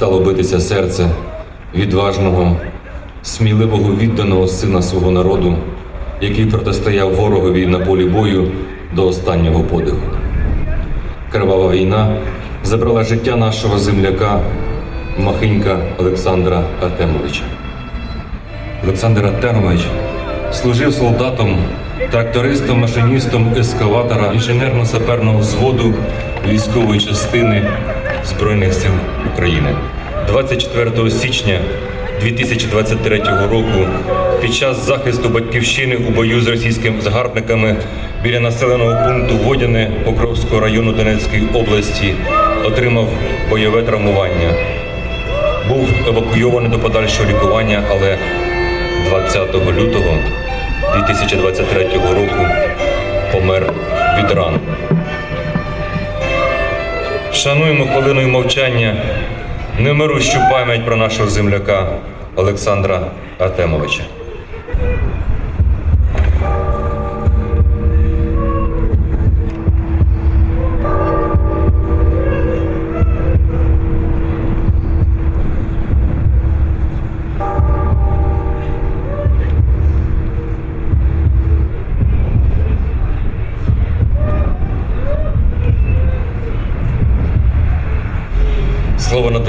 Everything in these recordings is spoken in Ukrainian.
б'ється серце відважного, сміливого відданого сина свого народу, який протистояв ворогові на полі бою до останнього подиху. Кривава війна забрала життя нашого земляка Махинька Олександра Артемовича. Олександр Артемович служив солдатом, трактористом, машиністом ескаватора інженерно-саперного взводу військової частини Збройних сил України. 24 січня 2023 року під час захисту батьківщини у бою з російськими загарбниками біля населеного пункту Водяне Покровського району Донецької області отримав бойове травмування. Був евакуйований до подальшого лікування, але 20 лютого 2023 року помер від ран. Шануємо хвилиною мовчання немирущу пам'ять про нашого земляка Олександра Артемовича.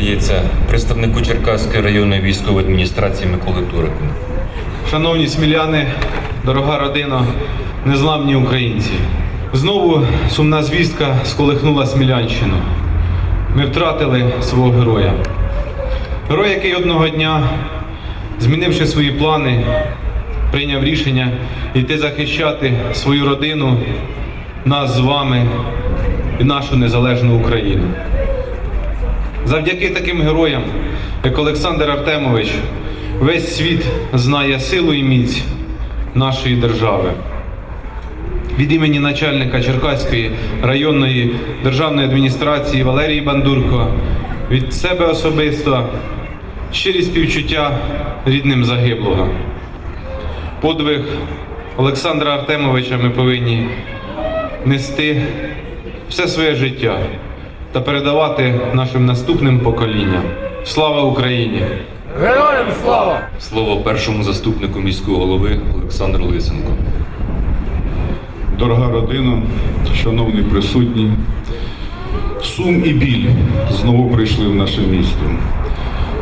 Надається представнику Черкаської районної військової адміністрації Миколи Турику. Шановні сміляни, дорога родина, незламні українці. Знову сумна звістка сколихнула Смілянщину. Ми втратили свого героя. Герой, який одного дня, змінивши свої плани, прийняв рішення йти захищати свою родину, нас з вами і нашу незалежну Україну. Завдяки таким героям, як Олександр Артемович, весь світ знає силу і міць нашої держави. Від імені начальника Черкаської районної державної адміністрації Валерії Бандурко, від себе особисто щирі співчуття рідним загиблого. Подвиг Олександра Артемовича ми повинні нести все своє життя та передавати нашим наступним поколінням. Слава Україні! Героям слава! Слово першому заступнику міського голови Олександру Лисенко. Дорога родина, шановні присутні, сум і біль знову прийшли в наше місто.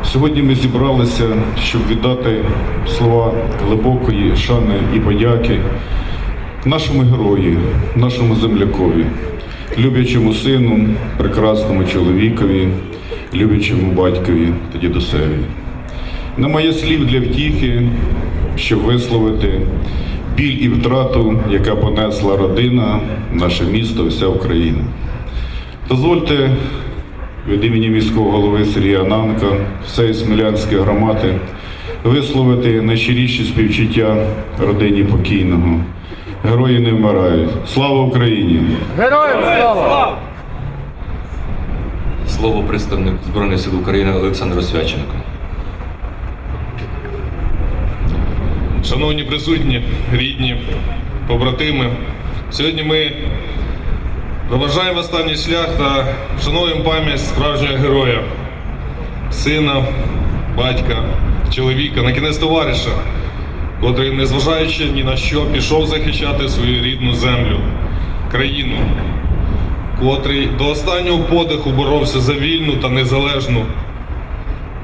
Сьогодні ми зібралися, щоб віддати слова глибокої шани і подяки нашому герою, нашому землякові, люблячому сину, прекрасному чоловікові, люблячому батькові та дідусеві. Немає слів для втіхи, щоб висловити біль і втрату, яка понесла родина, наше місто, вся Україна. Дозвольте від імені міського голови Сергія Нанка, всієї Смілянської громади висловити найщиріші співчуття родині покійного. Герої не вмирають. Слава Україні! Героям слава! Слово представник Збройних сил України Олександр Освяченко. Шановні присутні, рідні, побратими, сьогодні ми проважаємо останній шлях та вшановуємо пам'ять справжнього героя, сина, батька, чоловіка, на кінець товариша, котрий, незважаючи ні на що, пішов захищати свою рідну землю, країну, котрий до останнього подиху боровся за вільну та незалежну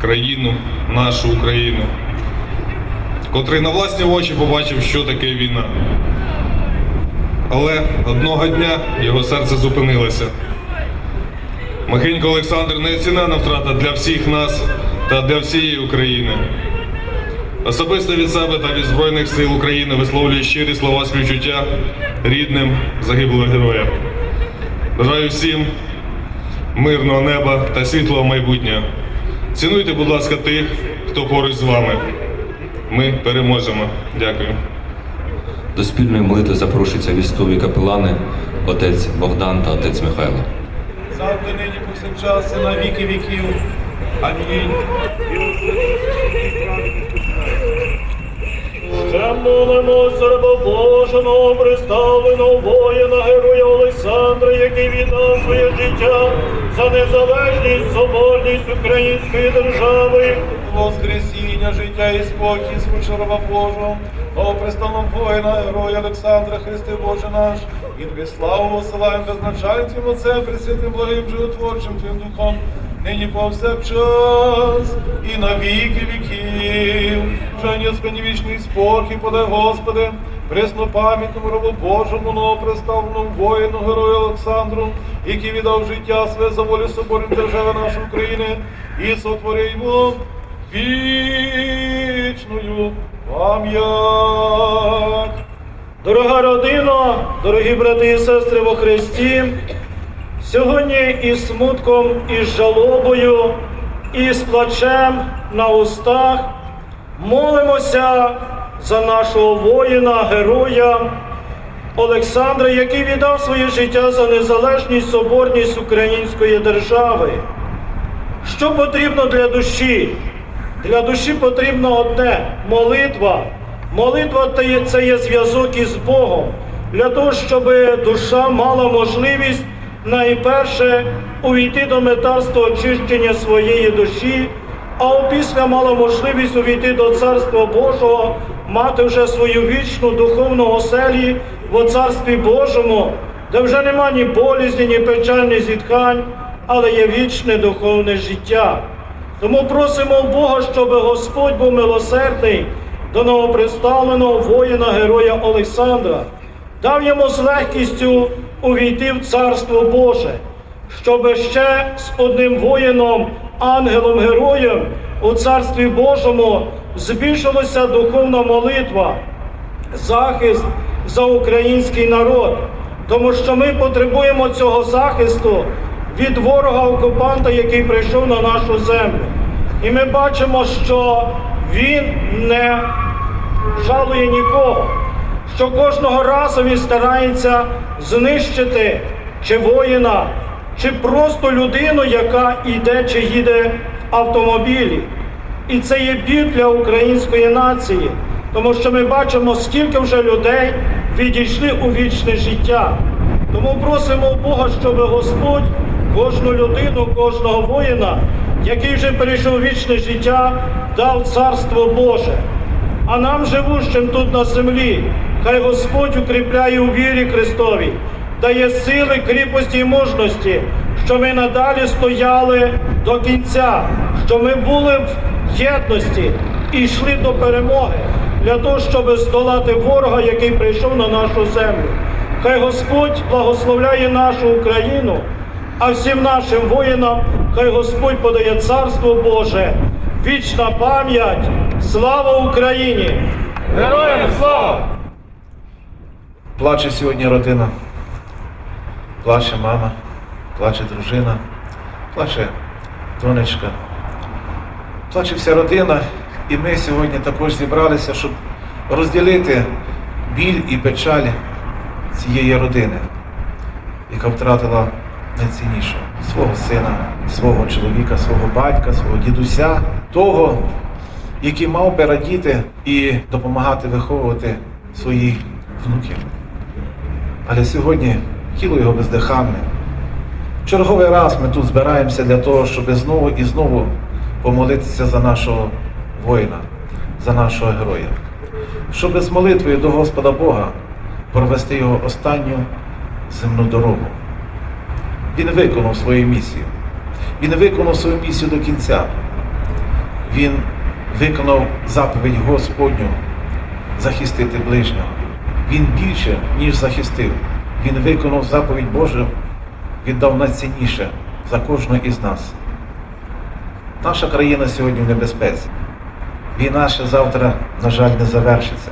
країну, нашу Україну котрий на власні очі побачив, що таке війна. Але одного дня його серце зупинилося. Махенько Олександр неоцінена втрата для всіх нас та для всієї України. Особисто від себе та від Збройних сил України висловлюю щирі слова співчуття рідним загиблого героя. Бажаю всім мирного неба та світлого майбутнього. Цінуйте, будь ласка, тих, хто поруч з вами. Ми переможемо. Дякую. До спільної молитви запрошуються військові капелани, отець Богдан та отець Михайло. Завжди нині повсякчас і на віки віків. Амінь. За раба Божого, представленого воїна, героя Олександра, який віддав своє життя за незалежність, соборність української держави. Воскресіння, життя і спокій, свуча раба Божого, новопристаном воїна, героя Олександра, Христи Боже наш, і тобі славу посилаємо безначальцем Отцем, Пресвятим благим животворчим Твоїм Духом, нині повсякчас і на віки віків. Вже Господи вічний спокій, подай Господи, пресно пам'ятному рабу Божому, новоприставленому воїну, герою Олександру, який віддав життя своє за волю соборної держави нашої України, і сотворимо вічною пам'ять. Дорога родина, дорогі брати і сестри во Христі, сьогодні із смутком, і з жалобою, і з плачем на устах молимося за нашого воїна, героя Олександра, який віддав своє життя за незалежність, соборність української держави. Що потрібно для душі? Для душі потрібно одне молитва. Молитва це є зв'язок із Богом. Для того, щоб душа мала можливість найперше увійти до метарства очищення своєї душі, а опісля мала можливість увійти до Царства Божого, мати вже свою вічну духовну оселі в Царстві Божому, де вже нема ні болізні, ні печаль, ні зітхань, але є вічне духовне життя. Тому просимо Бога, щоб Господь був милосердний до новоприставленого воїна героя Олександра, дав йому з легкістю увійти в Царство Боже, щоб ще з одним воїном, ангелом-героєм у Царстві Божому збільшилася духовна молитва, захист за український народ, тому що ми потребуємо цього захисту від ворога-окупанта, який прийшов на нашу землю. І ми бачимо, що він не жалує нікого, що кожного разу він старається знищити чи воїна, чи просто людину, яка йде чи їде в автомобілі. І це є біль для української нації, тому що ми бачимо, скільки вже людей відійшли у вічне життя. Тому просимо Бога, щоб Господь кожну людину, кожного воїна, який вже перейшов вічне життя, дав царство Боже. А нам, живущим тут на землі, хай Господь укріпляє у вірі Христовій, дає сили, кріпості і мужності, що ми надалі стояли до кінця, що ми були в єдності і йшли до перемоги для того, щоб здолати ворога, який прийшов на нашу землю. Хай Господь благословляє нашу Україну, а всім нашим воїнам хай Господь подає царство Боже, вічна пам'ять, слава Україні! Героям слава! Плаче сьогодні родина, плаче мама, плаче дружина, плаче донечка, плаче вся родина. І ми сьогодні також зібралися, щоб розділити біль і печаль цієї родини, яка втратила найціннішого свого сина, свого чоловіка, свого батька, свого дідуся, того, який мав би радіти і допомагати виховувати своїх внуків. Але сьогодні тіло його бездиханне. Черговий раз ми тут збираємося для того, щоб знову і знову помолитися за нашого воїна, за нашого героя, щоб з молитвою до Господа Бога провести його останню земну дорогу. Він виконав свою місію. Він виконав свою місію до кінця. Він виконав заповідь Господню захистити ближнього. Він більше, ніж захистив. Він виконав заповідь Божу, віддав найцінніше за кожного із нас. Наша країна сьогодні в небезпеці. Війна ще завтра, на жаль, не завершиться.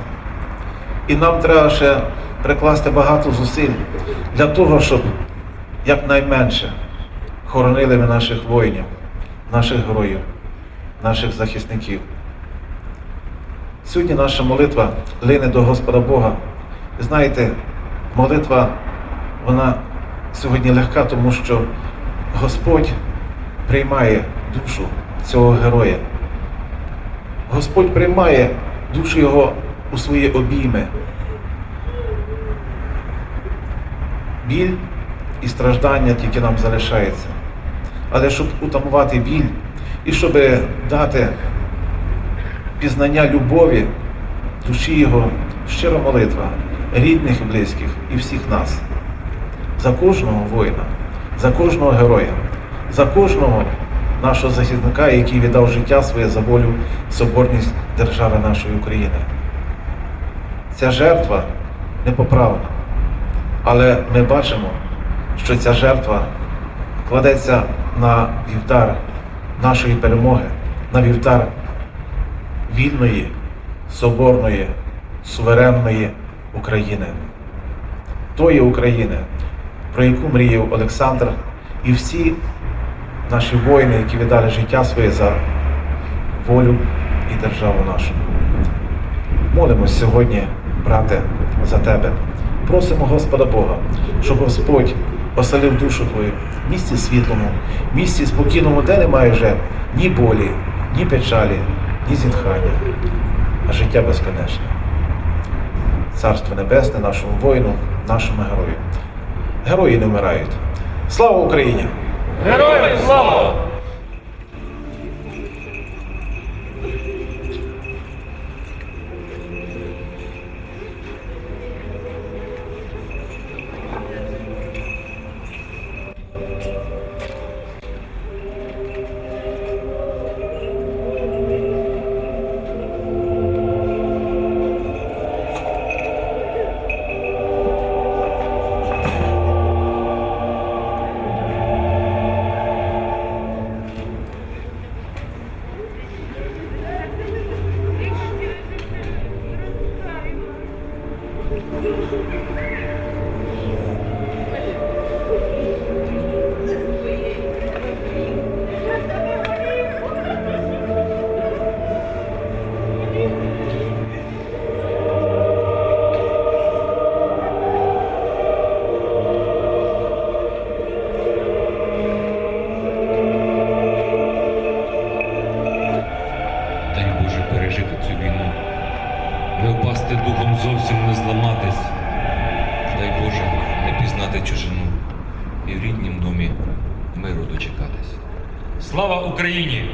І нам треба ще прикласти багато зусиль для того, щоб якнайменше хоронили ми наших воїнів, наших героїв, наших захисників. Сьогодні наша молитва лине до Господа Бога. Знаєте, молитва, вона сьогодні легка, тому що Господь приймає душу цього героя. Господь приймає душу його у свої обійми. Біль і страждання тільки нам залишається. Але щоб утамувати біль і щоб дати пізнання любові, душі його, щира молитва рідних і близьких і всіх нас. За кожного воїна, за кожного героя, за кожного нашого захисника, який віддав життя своє за волю, соборність держави нашої України. Ця жертва непоправна. Але ми бачимо, що ця жертва кладеться на вівтар нашої перемоги, на вівтар вільної, соборної, суверенної України. Тої України, про яку мріяв Олександр і всі наші воїни, які віддали життя своє за волю і державу нашу. Молимось сьогодні, брате, за тебе. Просимо Господа Бога, щоб Господь оселив душу твою в місці світлому, в місці спокійному, де немає вже ні болі, ні печалі, ні зітхання, а життя безконечне. Царство Небесне нашому воїну, нашому герою. Герої не вмирають. Слава Україні! Героям слава! Впасти духом зовсім не зламатись. Дай Боже не пізнати чужину і в ріднім домі миру дочекатись. Слава Україні!